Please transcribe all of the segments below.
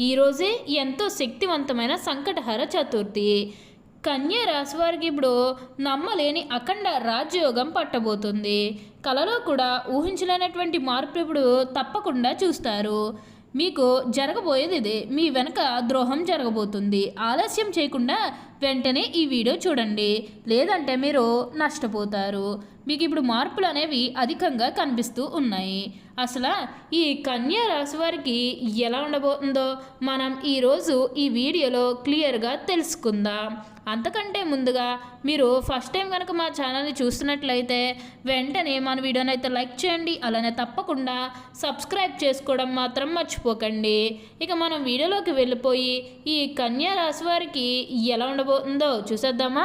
ఈరోజే ఎంతో శక్తివంతమైన సంకటహర చతుర్థి. కన్య రాశి వారికి ఇప్పుడు నమ్మలేని అఖండ రాజయోగం పట్టబోతుంది. కలలో కూడా ఊహించలేనటువంటి మార్పు ఇప్పుడు తప్పకుండా చూస్తారు. మీకు జరగబోయేది ఇదే. మీ వెనక ద్రోహం జరగబోతుంది. ఆలస్యం చేయకుండా వెంటనే ఈ వీడియో చూడండి. లేదంటే మీరు నష్టపోతారు. మీకు ఇప్పుడు మార్పులు అనేవి అధికంగా కనిపిస్తూ ఉన్నాయి. అసలు ఈ కన్యా రాశి వారికి ఎలా ఉండబోతుందో మనం ఈరోజు ఈ వీడియోలో క్లియర్గా తెలుసుకుందాం. అంతకంటే ముందుగా మీరు ఫస్ట్ టైం కనుక మా ఛానల్ని చూస్తున్నట్లయితే వెంటనే మన వీడియోని అయితే లైక్ చేయండి. అలానే తప్పకుండా సబ్స్క్రైబ్ చేసుకోవడం మాత్రం మర్చిపోకండి. ఇక మనం వీడియోలోకి వెళ్ళిపోయి ఈ కన్యా రాశి వారికి ఎలా ఉండబో ఉండబోతుందో చూసేద్దామా?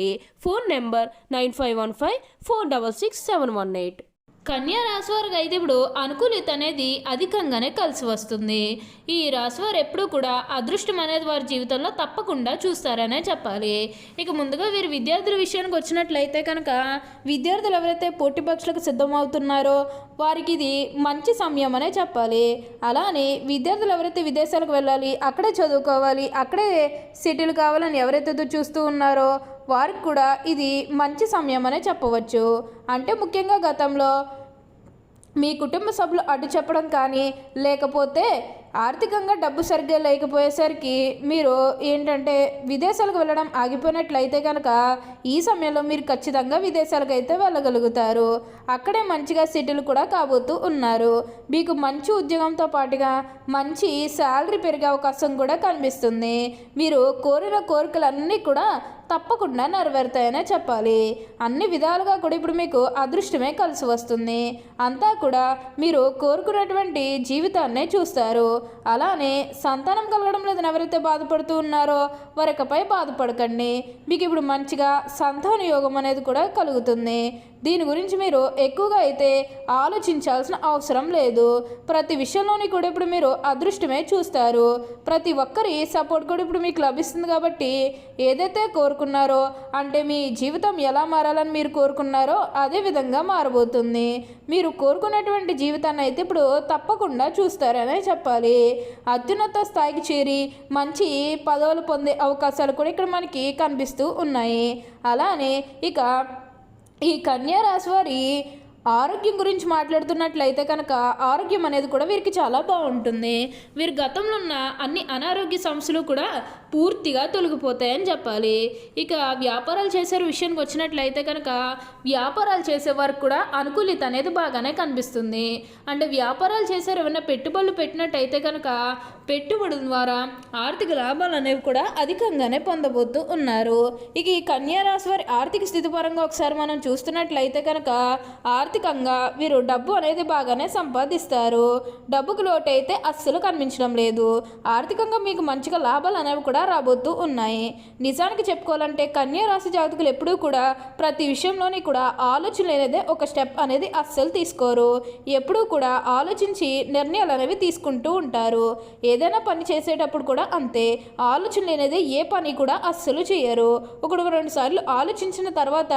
చేయండి. Phone number nine five one five four double six seven one eight. కన్యా రాశి వారికి అయితే ఇప్పుడు అనుకూలిత అనేది అధికంగానే కలిసి వస్తుంది. ఈ రాశి వారు ఎప్పుడూ కూడా అదృష్టం అనేది వారి జీవితంలో తప్పకుండా చూస్తారనే చెప్పాలి. ఇక ముందుగా వీరు విద్యార్థుల విషయానికి వచ్చినట్లయితే కనుక విద్యార్థులు ఎవరైతే పోటీ పక్షులకు సిద్ధమవుతున్నారో వారికి ఇది మంచి సమయం అనే చెప్పాలి. అలానే విద్యార్థులు ఎవరైతే విదేశాలకు వెళ్ళాలి అక్కడే చదువుకోవాలి అక్కడే సెటిల్ కావాలని ఎవరైతే చూస్తూ ఉన్నారో వారికి కూడా ఇది మంచి సమయం అనే చెప్పవచ్చు. అంటే ముఖ్యంగా గతంలో మీ కుటుంబ సభ్యులు అడ్డు చెప్పడం కానీ లేకపోతే ఆర్థికంగా డబ్బు సరిగ్గా లేకపోయేసరికి మీరు ఏంటంటే విదేశాలకు వెళ్ళడం ఆగిపోయినట్లయితే కనుక ఈ సమయంలో మీరు ఖచ్చితంగా విదేశాలకు అయితే వెళ్ళగలుగుతారు. అక్కడే మంచిగా సెటిల్ కూడా కాబోతూ ఉన్నారు. మీకు మంచి ఉద్యోగంతో పాటుగా మంచి శాలరీ పెరిగే అవకాశం కూడా కనిపిస్తుంది. మీరు కోరిన కోరికలన్నీ కూడా తప్పకుండా నెరవేరుతాయనే చెప్పాలి. అన్ని విధాలుగా కూడా ఇప్పుడు మీకు అదృష్టమే కలిసి వస్తుంది. అంతా కూడా మీరు కోరుకున్నటువంటి జీవితాన్నే చూస్తారు. అలానే సంతానం కలగడం లేదని ఎవరైతే బాధపడుతూ ఉన్నారో వరకపై బాధపడకండి. మీకు ఇప్పుడు మంచిగా సంతాన యోగం అనేది కూడా కలుగుతుంది. దీని గురించి మీరు ఎక్కువగా అయితే ఆలోచించాల్సిన అవసరం లేదు. ప్రతి విషయంలోని కూడా ఇప్పుడు మీరు అదృష్టమే చూస్తారు. ప్రతి ఒక్కరి సపోర్ట్ కూడా ఇప్పుడు మీకు లభిస్తుంది కాబట్టి ఏదైతే కోరుకున్నారో? అంటే మీ జీవితం ఎలా మారాలని మీరు కోరుకున్నారో అదే విధంగా మారబోతుంది. మీరు కోరుకున్నటువంటి జీవితాన్ని అయితే ఇప్పుడు తప్పకుండా చూస్తారనే చెప్పాలి. అత్యున్నత స్థాయికి చేరి మంచి పదవులు పొందే అవకాశాలు కూడా ఇక్కడ మనకి కనిపిస్తూ ఉన్నాయి. అలానే ఇక ఈ కన్యా రాశి వారి ఆరోగ్యం గురించి మాట్లాడుతున్నట్లయితే కనుక ఆరోగ్యం అనేది కూడా వీరికి చాలా బాగుంటుంది. వీరి గతంలో ఉన్న అన్ని అనారోగ్య సమస్యలు కూడా పూర్తిగా తొలగిపోతాయని చెప్పాలి. ఇక వ్యాపారాలు చేసే విషయానికి వచ్చినట్లయితే కనుక వ్యాపారాలు చేసే వారికి కూడా అనుకూలిత అనేది బాగానే కనిపిస్తుంది. అంటే వ్యాపారాలు చేసే ఏమైనా పెట్టుబడులు పెట్టినట్టయితే కనుక పెట్టుబడుల ద్వారా ఆర్థిక లాభాలు అనేవి కూడా అధికంగానే పొందబోతూ ఉన్నారు. ఇక ఈ కన్యారాశి వారి ఆర్థిక స్థితి పరంగా ఒకసారి మనం చూస్తున్నట్లయితే కనుక ఆర్థికంగా వీరు డబ్బు అనేది బాగానే సంపాదిస్తారు. డబ్బుకు లోటు అయితే అస్సలు కనిపించడం లేదు. ఆర్థికంగా మీకు మంచిగా లాభాలు అనేవి కూడా రాబోతూ ఉన్నాయి. నిజానికి చెప్పుకోవాలంటే కన్యారాశి జాతకులు ఎప్పుడూ కూడా ప్రతి విషయంలోని కూడా ఆలోచన లేనిదే ఒక స్టెప్ అనేది అస్సలు తీసుకోరు. ఎప్పుడూ కూడా ఆలోచించి నిర్ణయాలు అనేవి తీసుకుంటూ ఉంటారు. ఏదైనా ఏదైనా పని చేసేటప్పుడు కూడా అంతే. ఆలోచన లేనిదే ఏ పని కూడా అస్సలు చేయరు. ఒకడు రెండు సార్లు ఆలోచించిన తర్వాత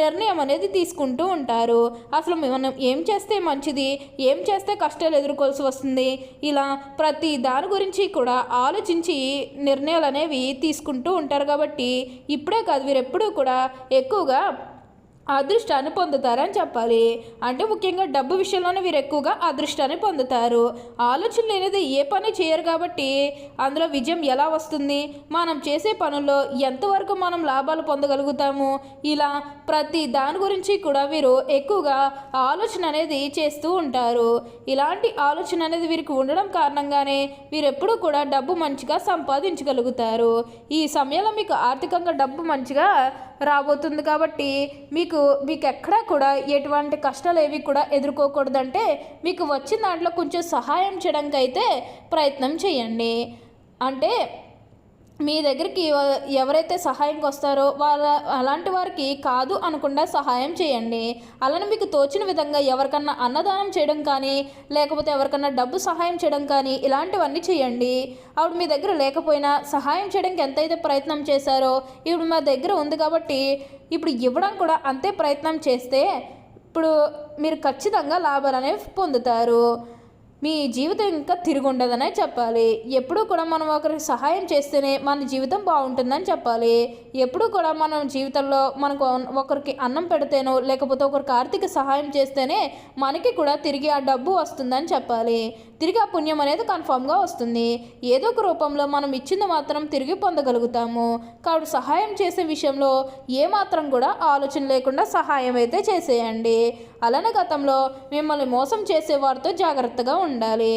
నిర్ణయం అనేది తీసుకుంటూ ఉంటారు. అసలు మనం ఏం చేస్తే మంచిది? ఏం చేస్తే కష్టాలు ఎదుర్కోవాల్సి వస్తుంది? ఇలా ప్రతి దాని గురించి కూడా ఆలోచించి నిర్ణయాలు అనేవి తీసుకుంటూ ఉంటారు కాబట్టి ఇప్పుడే కాదు వీరు ఎప్పుడూ కూడా ఎక్కువగా అదృష్టాన్ని పొందుతారని చెప్పాలి. అంటే ముఖ్యంగా డబ్బు విషయంలోనే వీరు ఎక్కువగా అదృష్టాన్ని పొందుతారు. ఆలోచన లేనిది ఏ పని చేయరు కాబట్టి అందులో విజయం ఎలా వస్తుంది? మనం చేసే పనుల్లో ఎంతవరకు మనం లాభాలు పొందగలుగుతాము? ఇలా ప్రతి దాని గురించి కూడా వీరు ఎక్కువగా ఆలోచన అనేది చేస్తూ ఉంటారు. ఇలాంటి ఆలోచన అనేది వీరికి ఉండడం కారణంగానే వీరు ఎప్పుడూ కూడా డబ్బు మంచిగా సంపాదించగలుగుతారు. ఈ సమయంలో మీకు ఆర్థికంగా డబ్బు మంచిగా రాబోతుంది కాబట్టి మీకు మీకు ఎక్కడా కూడా ఎటువంటి కష్టాలు ఏవి కూడా ఎదుర్కోకూడదంటే మీకు వచ్చిన దాంట్లో కొంచెం సహాయం చేయడానికి అయితే ప్రయత్నం చేయండి. అంటే మీ దగ్గరికి ఎవరైతే సహాయంకి వస్తారో వాళ్ళ అలాంటి వారికి కాదు అనకుండా సహాయం చేయండి. అలానే మీకు తోచిన విధంగా ఎవరికన్నా అన్నదానం చేయడం కానీ లేకపోతే ఎవరికన్నా డబ్బు సహాయం చేయడం కానీ ఇలాంటివన్నీ చేయండి. ఆవిడ మీ దగ్గర లేకపోయినా సహాయం చేయడానికి ఎంతైతే ప్రయత్నం చేశారో ఇప్పుడు మా దగ్గర ఉంది కాబట్టి ఇప్పుడు ఇవ్వడం కూడా అంతే ప్రయత్నం చేస్తే ఇప్పుడు మీరు ఖచ్చితంగా లాభాలు అనేవి పొందుతారు. మీ జీవితం ఇంకా తిరిగి ఉండదనే చెప్పాలి. ఎప్పుడూ కూడా మనం ఒకరికి సహాయం చేస్తేనే మన జీవితం బాగుంటుందని చెప్పాలి. ఎప్పుడూ కూడా మనం జీవితంలో మనకు ఒకరికి అన్నం పెడితేనో లేకపోతే ఒకరికి ఆర్థిక సహాయం చేస్తేనే మనకి కూడా తిరిగి ఆ డబ్బు వస్తుందని చెప్పాలి. తిరిగి ఆ పుణ్యం అనేది కన్ఫామ్గా వస్తుంది. ఏదో ఒక రూపంలో మనం ఇచ్చింది మాత్రం తిరిగి పొందగలుగుతాము. కాబట్టి సహాయం చేసే విషయంలో ఏమాత్రం కూడా ఆలోచన లేకుండా సహాయం అయితే చేసేయండి. అలానే గతంలో మిమ్మల్ని మోసం చేసే వారితో జాగ్రత్తగా ఉండాలి.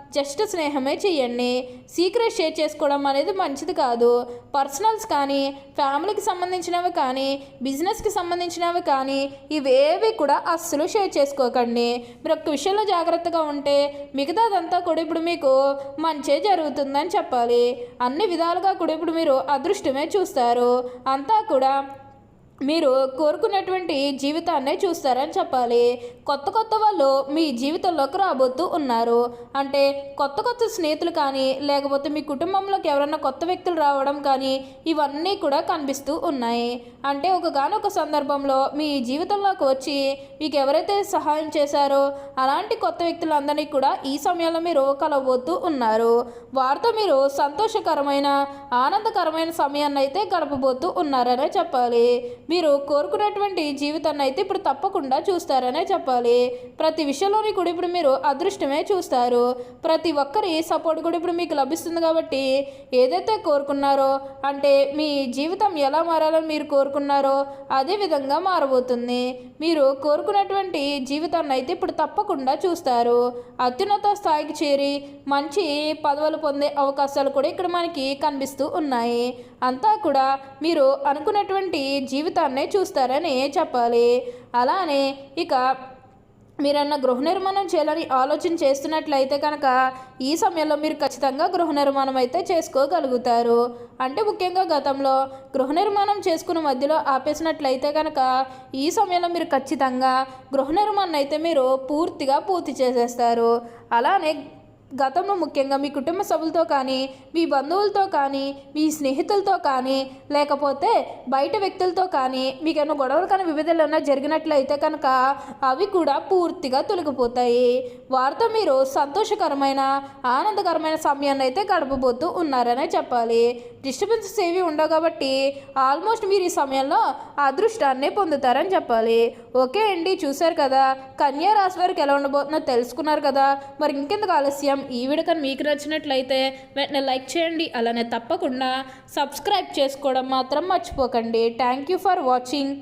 జస్ట్ స్నేహమే చేయండి. సీక్రెట్ షేర్ చేసుకోవడం అనేది మంచిది కాదు. పర్సనల్స్ కానీ ఫ్యామిలీకి సంబంధించినవి కానీ బిజినెస్కి సంబంధించినవి కానీ ఇవేవి కూడా అస్సలు షేర్ చేసుకోకండి. మీరు ఒక్క విషయంలో జాగ్రత్తగా ఉంటే మిగతాదంతా కూడా ఇప్పుడు మీకు మంచే జరుగుతుందని చెప్పాలి. అన్ని విధాలుగా కూడా ఇప్పుడు మీరు అదృష్టమే చూస్తారు. అంతా కూడా మీరు కోరుకున్నటువంటి జీవితాన్నే చూస్తారని చెప్పాలి. కొత్త కొత్త వాళ్ళు మీ జీవితంలోకి రాబోతూ ఉన్నారు. అంటే కొత్త కొత్త స్నేహితులు కానీ లేకపోతే మీ కుటుంబంలోకి ఎవరైనా కొత్త వ్యక్తులు రావడం కానీ ఇవన్నీ కూడా కనిపిస్తూ ఉన్నాయి. అంటే ఒకగానొక సందర్భంలో మీ జీవితంలోకి వచ్చి మీకు ఎవరైతే సహాయం చేశారో అలాంటి కొత్త వ్యక్తులందరినీ కూడా ఈ సమయంలో మీరు కలవబోతూ ఉన్నారు. వారితో మీరు సంతోషకరమైన ఆనందకరమైన సమయాన్ని అయితే గడపబోతూ ఉన్నారనే చెప్పాలి. మీరు కోరుకున్నటువంటి జీవితాన్ని అయితే ఇప్పుడు తప్పకుండా చూస్తారనే చెప్పాలి. ప్రతి విషయంలోని కూడా ఇప్పుడు మీరు అదృష్టమే చూస్తారు. ప్రతి ఒక్కరి సపోర్ట్ కూడా ఇప్పుడు మీకు లభిస్తుంది కాబట్టి ఏదైతే కోరుకున్నారో అంటే మీ జీవితం ఎలా మారాలని మీరు కోరుకున్నారో అదే విధంగా మారబోతుంది. మీరు కోరుకున్నటువంటి జీవితాన్ని అయితే ఇప్పుడు తప్పకుండా చూస్తారు. అత్యున్నత స్థాయికి చేరి మంచి పదవులు పొందే అవకాశాలు కూడా ఇక్కడ మనకి కనిపిస్తూ ఉన్నాయి. అంతా కూడా మీరు అనుకున్నటువంటి జీవితం జీవితాన్నే చూస్తారని చెప్పాలి? అలానే ఇక మీరన్నా గృహ నిర్మాణం చేయాలని ఆలోచన చేస్తున్నట్లయితే కనుక ఈ సమయంలో మీరు ఖచ్చితంగా గృహ నిర్మాణం అయితే చేసుకోగలుగుతారు. అంటే ముఖ్యంగా గతంలో గృహ నిర్మాణం చేసుకున్న మధ్యలో ఆపేసినట్లయితే కనుక ఈ సమయంలో మీరు ఖచ్చితంగా గృహ నిర్మాణం అయితే మీరు పూర్తిగా పూర్తి చేసేస్తారు. అలానే గతంలో ముఖ్యంగా మీ కుటుంబ సభ్యులతో కానీ మీ బంధువులతో కానీ మీ స్నేహితులతో కానీ లేకపోతే బయట వ్యక్తులతో కానీ మీకు ఏమైనా గొడవలు కానీ వివిధలు ఏమైనా జరిగినట్లయితే కనుక అవి కూడా పూర్తిగా తొలగిపోతాయి. వారితో మీరు సంతోషకరమైన ఆనందకరమైన సమయాన్ని అయితే గడపబోతూ ఉన్నారనే చెప్పాలి. డిస్టర్బెన్సెస్ ఏవి ఉండవు కాబట్టి ఆల్మోస్ట్ మీరు ఈ సమయంలో అదృష్టాన్ని పొందుతారని చెప్పాలి. ఓకే అండి చూశారు కదా? కన్యా రాశి వారికి ఎలా ఉండబోతుందో తెలుసుకున్నారు కదా? మరి ఇంకెందుకు ఆలస్యం? ఈ వీడియో కానీ మీకు నచ్చినట్లయితే వెంటనే లైక్ చేయండి అలానే తప్పకుండా సబ్స్క్రైబ్ చేసుకోవడం మాత్రం మర్చిపోకండి. Thank you for watching.